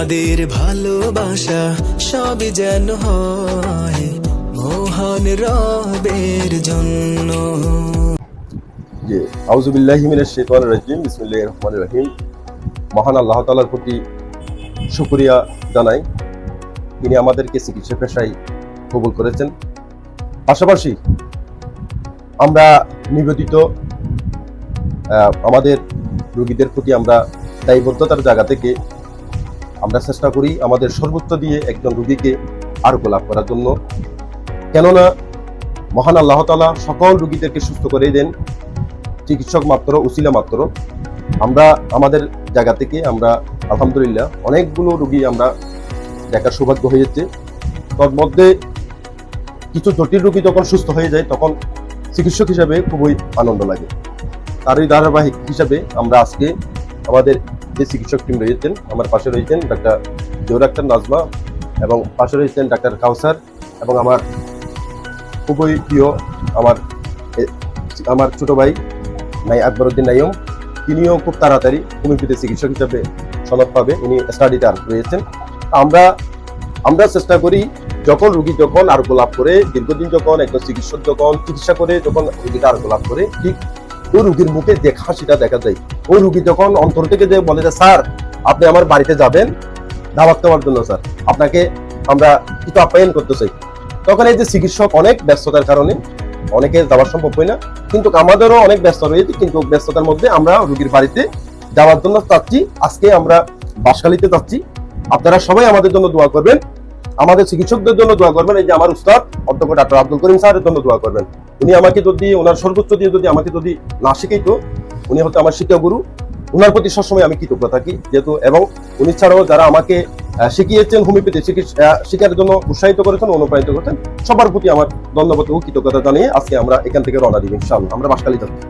আমাদের ভালোবাসা সবই যেন হয় মোহন রবের জন্য। রহিম। মহান আল্লাহ তাআলার প্রতি শুকরিয়া জানাই। তিনি আমাদেরকে চিকিৎসা পেশায় কবুল করেছেন। পাশাপাশি আমরা নিবেদিত আমাদের রোগীদের প্রতি আমরা দায়বদ্ধতার জায়গা থেকে আমরা চেষ্টা করি আমাদের সর্বোচ্চ দিয়ে একজন রুগীকে আরোগ্য লাভ করার জন্য। কেননা, মহান আল্লাহ তাআলা সকল রুগীদেরকে সুস্থ করে দেন। চিকিৎসক মাত্র উসিলা মাত্র। আমরা আমাদের জায়গা থেকে আমরা, আলহামদুলিল্লাহ, অনেকগুলো রুগী আমরা দেখার সৌভাগ্য হয়েছে তার মধ্যে কিছু জটিল রুগী যখন সুস্থ হয়ে যায়, তখন চিকিৎসক হিসাবে খুবই আনন্দ লাগে। তারই ধারাবাহিক হিসাবে আমরা আজকে আমাদের যে চিকিৎসক টিম রয়েছেন, আমার পাশে রয়েছেন ডাক্তার জোর আক্তার নাজমা এবং পাশে রয়েছেন ডাক্তার কাউসার এবং আমার খুবই প্রিয় আমার আমার ছোট ভাই নাই আকবরউদ্দিন নাইম তিনিও খুব তাড়াতাড়ি হোমিওপ্যাথি চিকিৎসক হিসাবে সনদ পাবে, উনি স্টাডিতে আর রয়েছেন আমরা আমরা চেষ্টা করি যখন রুগী যখন আরোগ্য লাভ করে, দীর্ঘদিন যখন একজন চিকিৎসক যখন চিকিৎসা করে, যখন রুগীটা আরোগ্য লাভ করে, ঠিক ওই রুগীর মুখে দেখা সেটা দেখা যায়, ওই রুগী যখন অন্তর থেকে যে বলে যে, স্যার, আপনি আমার বাড়িতে যাবেন, দাওয়াত দেওয়ার জন্য, স্যার, আপনাকে আমরা কিছু আপ্যায়ন করতে চাই। তখন এই যে চিকিৎসক অনেক ব্যস্ততার কারণে, অনেকে যাওয়া সম্ভব হয় না, কিন্তু আমাদেরও অনেক ব্যস্ত রয়েছে, কিন্তু ব্যস্ততার মধ্যে আমরা রুগীর বাড়িতে যাওয়ার জন্য চাচ্ছি আজকে আমরা বাসখালীতে যাচ্ছি। আপনারা সবাই আমাদের জন্য দোয়া করবেন। আমাদের চিকিৎসকদের জন্য দোয়া করবেন। এই যে আমার উস্তাদ, অধ্যক্ষ ডাক্তার আব্দুল করিম স্যারের জন্য দোয়া করবেন। উনি আমাকে যদি ওনার সর্বোচ্চ দিয়ে যদি আমাকে যদি না শিখাইতো, উনি হচ্ছে আমার শিক্ষা গুরু। ওনার প্রতি সবসময় আমি কৃতজ্ঞ থাকি, যেহেতু এবং উনি ছাড়াও যারা আমাকে শিখিয়েছেন, হোমিওপ্যাথি চিকিৎসা শিখার জন্য উৎসাহিত করেছেন, অনুপ্রাণিত করেছেন, সবার প্রতি আমার ধন্যবাদ ও কৃতজ্ঞতা জানিয়ে আজকে আমরা এখান থেকে রওনা দিব ইনশাআল্লাহ। আমরা বাসকালী যাচ্ছি।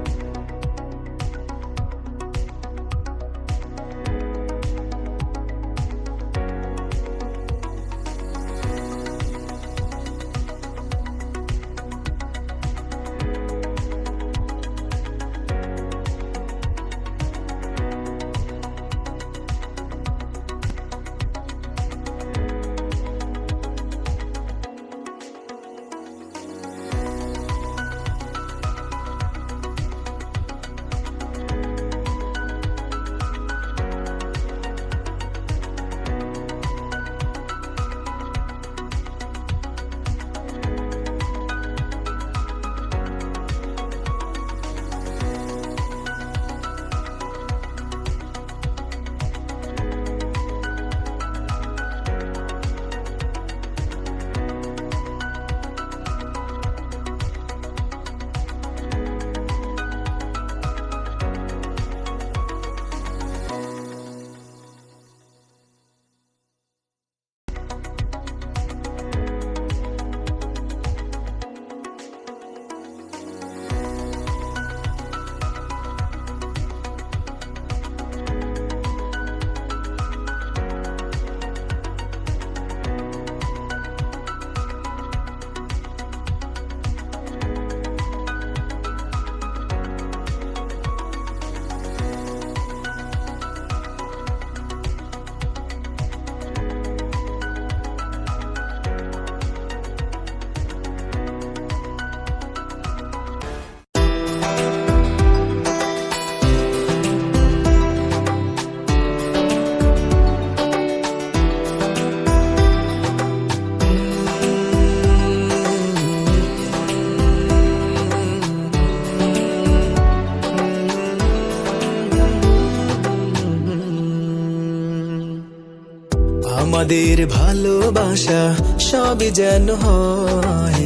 আমাদের ভালোবাসা সবই যেন হয়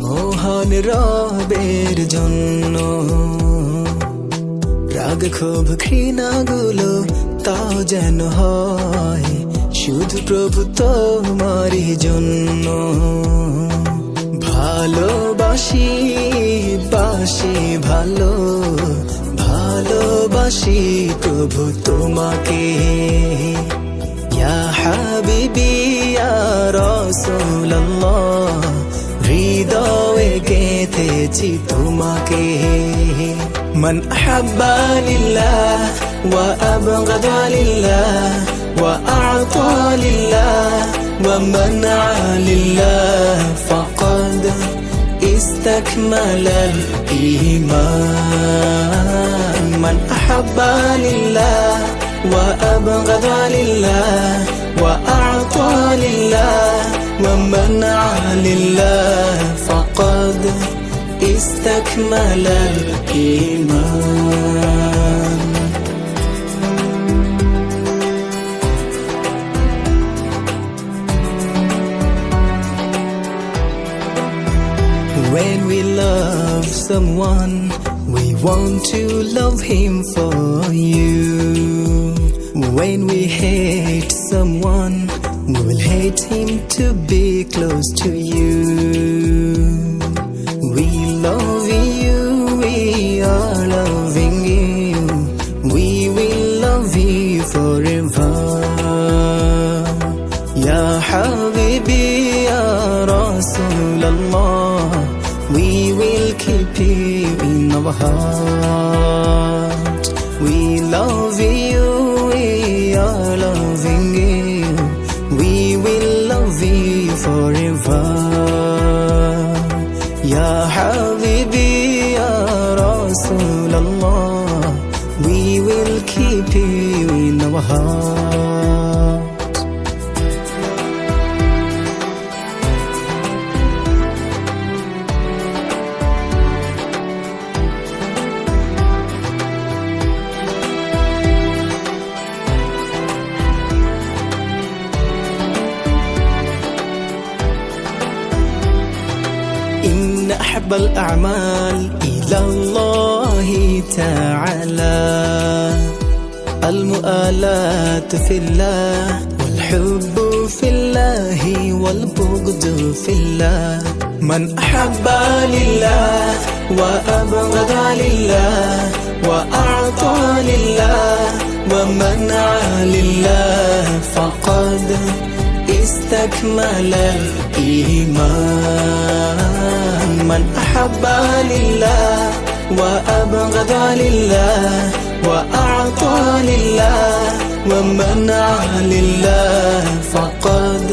মোহন রবের জন্য। রাগ, ক্ষোভ, ঘৃণাগুলো তাও যেন হয় শুধু প্রভু তোমারই জন্য। ভালোবাসি বাসি ভালো, ভালোবাসি প্রভু তোমাকে। ইয়া হাবিবি ইয়া রাসূলুল্লাহ হৃদয়ে গেঁথেছি তোমাকে من أحب لله وأبغض لله وأعطى لله ومنع لله فقد استكمل الإيمان من أحب لله وأبغض لله استكمل الإيمان When we love someone, we want to love him for you. When we hate someone, we will hate him to be close to you. الأعمال إلى الله تعالى. المؤالات في الله والحب في الله والبغض في الله. من أحب لله وأبغض لله وأعطى لله ومنع لله فقد استكمل الإيمان من أحب لله وأبغض لله وأعطى لله ومنع لله فقد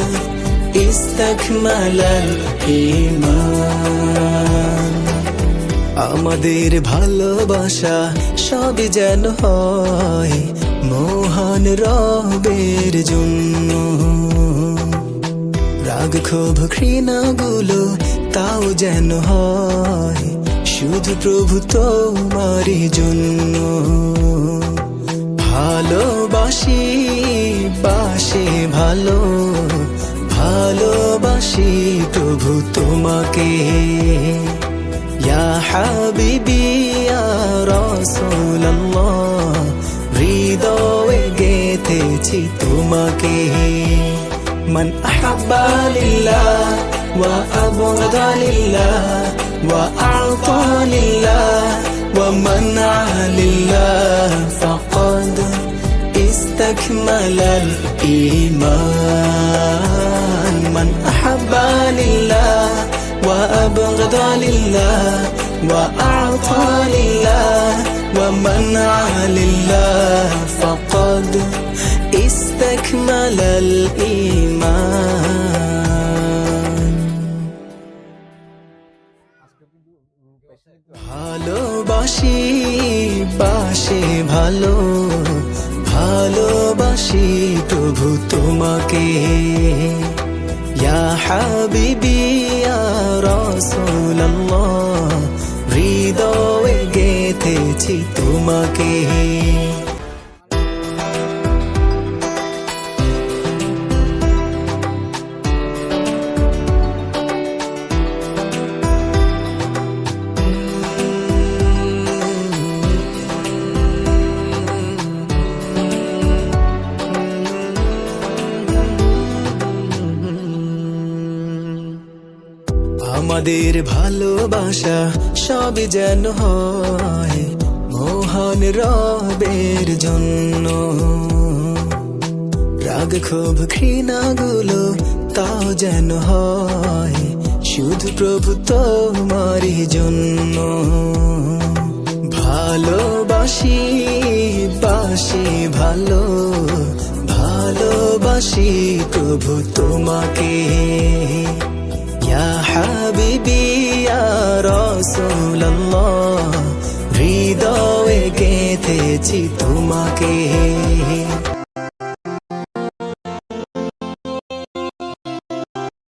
استكمل الإيمان আমাদের ভালোবাসা সব যেন হয় মোহন রবের জন্য রাগ ক্ষোভ ঘৃণাগুলো তাও যেন হয়। শুধু প্রভু তোমারই জন্য। ভালোবাসি বাসে ভালো। ভালোবাসি প্রভু তোমাকে। হাবিবি, ইয়া রাসূলুল্লাহ, হৃদয়ে গেথেছি তোমাকে। من أحب لله وأبغض لله وأعطى لله ومنع لله فقد استكمل الإيمان. من أحب لله وأبغض لله وأعطى لله ومنع لله فقد استكمل الإيمان. ভালোবাসি বাসে ভালো ভালোবাসি প্রভু তোমাকে। ইয়া হাবিবি ইয়া রাসূলুল্লাহ হৃদয়ে গেথেছি তোমাকে। আমাদের ভালোবাসা সব যেন হয় মোহন রবের জন্য। রাগ, ক্ষোভ, ঘৃণাগুলো তাও যেন হয় শুধু প্রভু তোমারই জন্য। ভালোবাসি বাসি ভালো, ভালোবাসি প্রভু তোমাকে। ইয়া হাবিবি ইয়া রাসূলুল্লাহ হৃদয়ে গেঁথেছি তোমাকে।